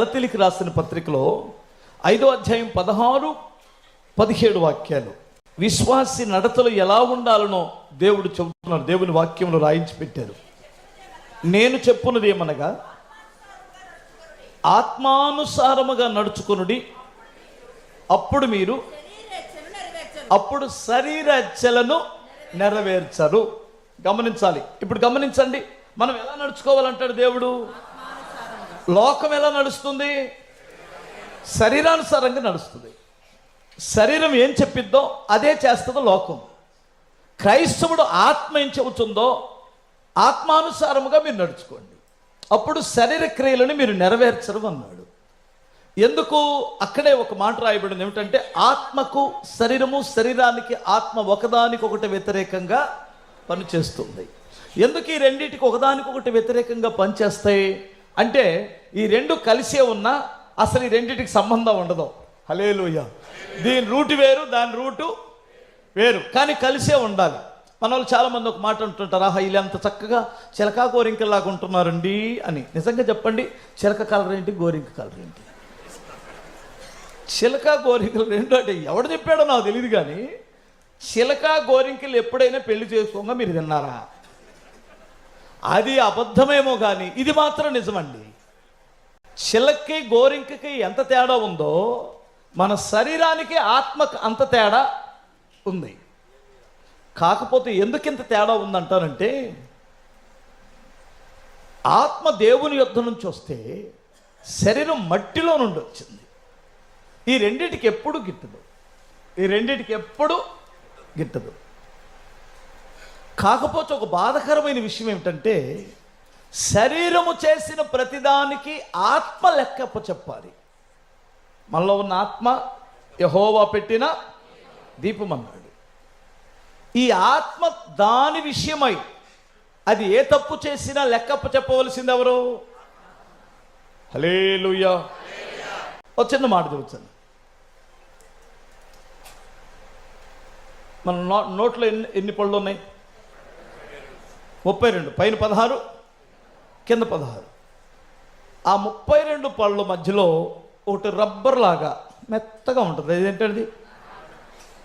గలతీలికి రాసిన పత్రికలో ఐదో అధ్యాయం పదహారు పదిహేడు వాక్యాలు. విశ్వాసి నడతలు ఎలా ఉండాలనో దేవుడు చెబుతున్నారు దేవుని వాక్యంలో రాయించి పెట్టారు. నేను చెప్పున్నది ఏమనగా ఆత్మానుసారముగా నడుచుకొనుడి అప్పుడు మీరు అప్పుడు శరీర చలను నెరవేర్చరు. గమనించాలి. ఇప్పుడు గమనించండి. మనం ఎలా నడుచుకోవాలంటాడు దేవుడు? లోకం ఎలా నడుస్తుంది? శరీరానుసారంగా నడుస్తుంది. శరీరం ఏం చెప్పిద్దో అదే చేస్తుందో లోకం. క్రైస్తవుడు ఆత్మ ఏం చెబుతుందో ఆత్మానుసారముగా మీరు నడుచుకోండి. అప్పుడు శరీర క్రియలను మీరు నెరవేర్చరు అన్నాడు. ఎందుకు? అక్కడే ఒక మాట రాయబడింది ఏమిటంటే ఆత్మకు శరీరము శరీరానికి ఆత్మ ఒకదానికి ఒకటి వ్యతిరేకంగా పనిచేస్తుంది. ఎందుకు ఈ రెండింటికి ఒకదానికి ఒకటి వ్యతిరేకంగా పనిచేస్తాయి? అంటే ఈ రెండు కలిసే ఉన్నా అసలు ఈ రెండింటికి సంబంధం ఉండదు. హలేలుయ దీని రూటు వేరు దాని రూటు వేరు. కానీ కలిసే ఉండాలి. మన వాళ్ళు చాలా మంది ఒక మాట అంటుంటారు ఆహా ఇలా అంత చక్కగా చిలకా గోరింకలాగా ఉంటున్నారండి అని. నిజంగా చెప్పండి చిలక కలర్ ఏంటి గోరింక కలర్ ఏంటి? చిలక గోరింకలు రెండు అంటే ఎవడు చెప్పాడో నాకు తెలియదు కానీ చిలక గోరింకలు ఎప్పుడైనా పెళ్ళి చేసుకోగా మీరు తిన్నారా? అది అబద్ధమేమో కానీ ఇది మాత్రం నిజమండి. చిలక్కి గోరింకకి ఎంత తేడా ఉందో మన శరీరానికి ఆత్మకు అంత తేడా ఉంది. కాకపోతే ఎందుకు ఇంత తేడా ఉందంటారంటే ఆత్మ దేవుని యుద్ధం నుంచి వస్తే శరీరం మట్టిలో నుండి వచ్చింది. ఈ రెండిటికి ఎప్పుడు గిట్టదు? ఈ రెండింటికి ఎప్పుడు గిట్టదు? కాకపోతే ఒక బాధకరమైన విషయం ఏమిటంటే శరీరము చేసిన ప్రతిదానికి ఆత్మ లెక్కప్ప చెప్పాలి. మనలో ఉన్న ఆత్మ యహోవా పెట్టిన దీపం అన్నాడు. ఈ ఆత్మ దాని విషయమై అది ఏ తప్పు చేసినా లెక్కప్ప చెప్పవలసింది ఎవరు? హలేలుయ్యా ఒక చిన్న మాట చెబుతాను. మన నో నోట్లో ఎన్ని ఎన్ని పళ్ళు ఉన్నాయి? ముప్పై రెండు పైన పదహారు కింద పదహారు. ఆ ముప్పై రెండు పళ్ళ మధ్యలో ఒకటి రబ్బర్ లాగా మెత్తగా ఉంటుంది. అదేంటది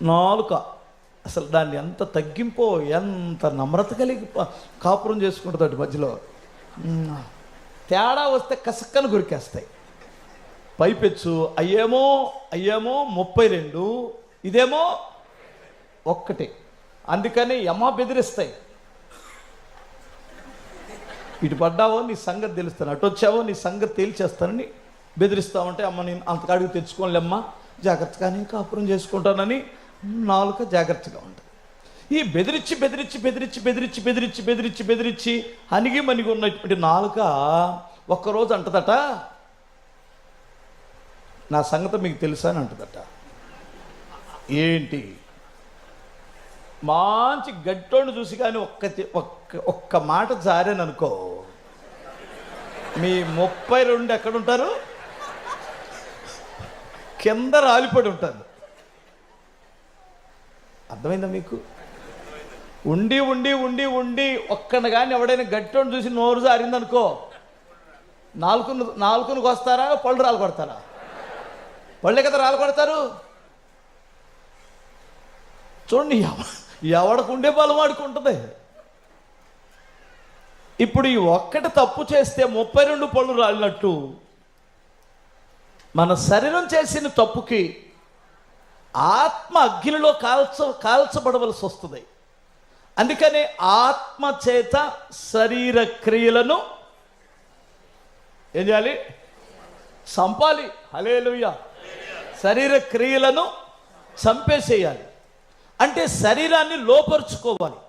నాలుక. అసలు దాన్ని ఎంత తగ్గింపో ఎంత నమ్రత కలిగి ప- కాపురం చేసుకుంటుంది అటు మధ్యలో. తేడా వస్తే కసక్కను గురికేస్తాయి. పైపెచ్చు అయ్యేమో అయ్యేమో ముప్పై రెండు ఇదేమో ఒక్కటే. అందుకని యమ బెదిరిస్తాయి. ఇటు పడ్డావో నీ సంగతి తెలుస్తాను. అటు వచ్చావో నీ సంగతి తేల్చేస్తానని బెదిరిస్తామంటే అమ్మ నేను అంతకాడికి తెచ్చుకోలేమ్మా జాగ్రత్తగానే కాపురం చేసుకుంటానని నాలుక జాగ్రత్తగా ఉంటుంది. ఈ బెదిరించి బెదిరించి బెదిరించి బెదిరించి బెదిరించి బెదిరించి బెదిరించి అణిగి మణిగి ఉన్నటువంటి నాలుక ఒక్కరోజు అంటదట. నా సంగతి మీకు తెలుసా అని అంటదట. ఏంటి? మంచి గట్టోడు చూసి కానీ ఒక్క ఒక్క ఒక్క మాట జారాననుకో. మీ ముప్పై రెండు ఎక్కడుంటారు? కింద రాలిపడి ఉంటారు. అర్థమైందా మీకు? ఉండి ఉండి ఉండి ఉండి ఒక్కన కానీ ఎవడైనా గట్టోని చూసి నోరు జారిందనుకో నాలుగును నాలుగునికి వస్తారా పళ్ళు రాలు కొడతారా పళ్ళే కదా రాలు కొడతారు చూడండి ఎవడకుండే ఎవడికి ఉండే బలం ఉంటుంది ఇప్పుడు ఈ ఒక్కటి తప్పు చేస్తే ముప్పై రెండు పళ్ళు రాలినట్టు మన శరీరం చేసిన తప్పుకి ఆత్మ అగ్నిలో కాల్చ కాల్చబడవలసి వస్తుంది. అందుకని ఆత్మ చేత శరీర క్రియలను ఏం చేయాలి? చంపాలి. హలేలుయ్య శరీర క్రియలను చంపేసేయాలి. అంటే శరీరాన్ని లోపరుచుకోవాలి.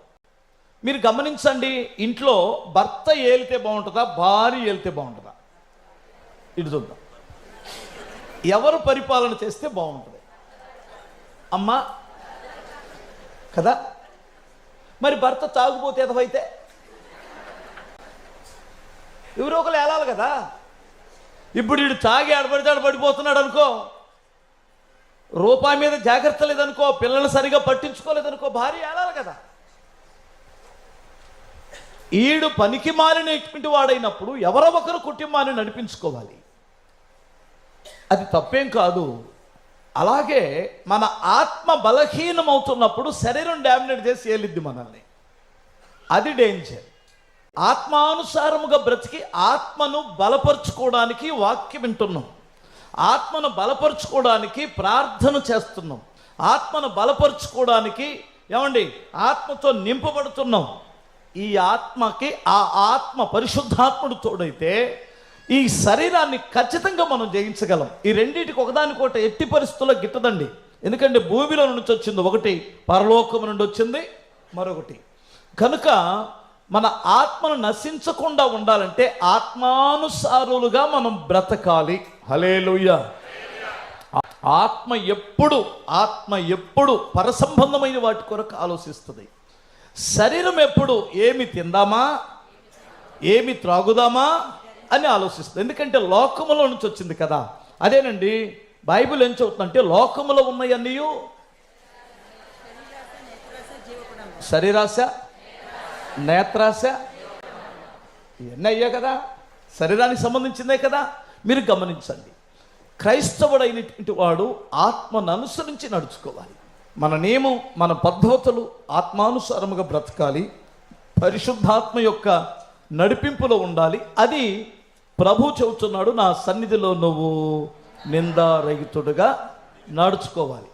మీరు గమనించండి ఇంట్లో భర్త ఏలితే బాగుంటుందా భార్య ఏలితే బాగుంటుందా? ఇటు చూద్దాం. ఎవరు పరిపాలన చేస్తే బాగుంటుంది? అమ్మా కదా? మరి భర్త తాగుపోతే ఎదవైతే ఎవరో ఒకరు ఏలాలి కదా? ఇప్పుడు ఇడు తాగి ఆడబడితే ఆడ పడిపోతున్నాడు అనుకో రూపాయి మీద జాగ్రత్త లేదనుకో పిల్లలు సరిగా పట్టించుకోలేదనుకో భార్య ఏడాలి కదా. ఈడు పనికి మారినటువంటి వాడైనప్పుడు ఎవరో ఒకరు కుటుంబాన్ని నడిపించుకోవాలి. అది తప్పేం కాదు. అలాగే మన ఆత్మ బలహీనం అవుతున్నప్పుడు శరీరం డామినేట్ చేసి ఏలిద్ది మనల్ని. అది డేంజర్ ఆత్మానుసారముగా బ్రతికి ఆత్మను బలపరుచుకోవడానికి వాక్యం వింటున్నాం. ఆత్మను బలపరుచుకోవడానికి ప్రార్థన చేస్తున్నాం. ఆత్మను బలపరుచుకోవడానికి ఏమండి? ఆత్మతో నింపబడుతున్నాం. ఈ ఆత్మకి ఆ ఆత్మ పరిశుద్ధాత్ముడు తోడైతే ఈ శరీరాన్ని ఖచ్చితంగా మనం జయించగలం. ఈ రెండింటికి ఒకదానికొకటి ఎట్టి పరిస్థితుల్లో గిట్టదండి. ఎందుకంటే భూమిలో నుంచి వచ్చింది ఒకటి పరలోకం నుండి వచ్చింది మరొకటి. కనుక మన ఆత్మను నశించకుండా ఉండాలంటే ఆత్మానుసారులుగా మనం బ్రతకాలి. హలేలుయ్య ఆత్మ ఎప్పుడు ఆత్మ ఎప్పుడు పరసంబంధమైన వాటి కొరకు ఆలోచిస్తుంది. శరీరం ఎప్పుడు ఏమి తిందామా ఏమి త్రాగుదామా అని ఆలోచిస్తుంది. ఎందుకంటే లోకములో నుంచి వచ్చింది కదా. అదేనండి బైబిల్ ఏం చెబుతుందంటే లోకములో ఉన్నవన్నీ శరీరాశ నేత్రాశ ఇవన్నీ అయ్యా కదా. శరీరానికి సంబంధించిందే కదా. మీరు గమనించండి. క్రైస్తవుడైనటువంటి వాడు ఆత్మను అనుసరించి నడుచుకోవాలి. మన నియమం మన పద్ధతులు ఆత్మానుసారముగా బ్రతకాలి. పరిశుద్ధాత్మ యొక్క నడిపింపులో ఉండాలి. అది ప్రభు చెబుతున్నాడు నా సన్నిధిలో నువ్వు నిందారహితుడుగా నడుచుకోవాలి.